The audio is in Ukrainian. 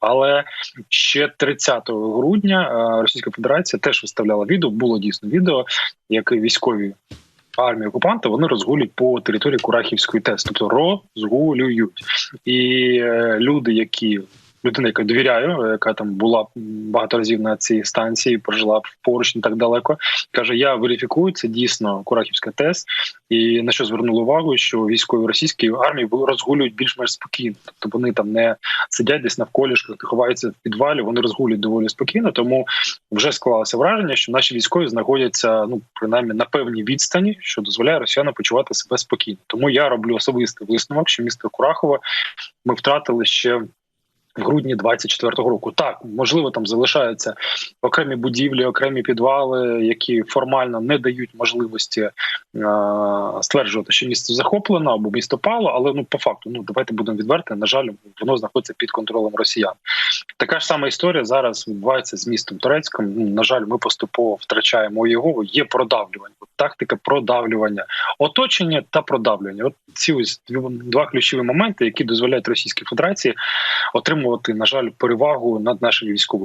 Але ще 30 грудня е, Російська Федерація теж виставляла відео. Було дійсно відео, як військові армії окупанта вони розгулюють по території Курахівської ТЕС, тобто розгулюють і е, люди, які людина, яка довіряю, яка там була багато разів на цій станції, прожила поруч не так далеко. каже: Я верифікую це дійсно Курахівська ТЕС, і на що звернули увагу, що військові російської армії розгулюють більш-менш спокійно, тобто вони там не сидять десь навколішках, ховаються в підвалі. Вони розгулюють доволі спокійно. Тому вже склалося враження, що наші військові знаходяться ну принаймні на певній відстані, що дозволяє росіянам почувати себе спокійно. Тому я роблю особистий висновок, що місто Курахово ми втратили ще в грудні 24-го року. Так можливо, там залишаються окремі будівлі, окремі підвали, які формально не дають можливості е- стверджувати, що місто захоплено або місто пало. Але ну по факту, ну давайте будемо відверти. На жаль, воно знаходиться під контролем росіян. Така ж сама історія зараз відбувається з містом Турецьким. Ну, на жаль, ми поступово втрачаємо його. Є продавлювання, тактика продавлювання, оточення та продавлювання. От ці ось два ключові моменти, які дозволяють Російській Федерації отримувати, на жаль, перевагу над нашими військовими.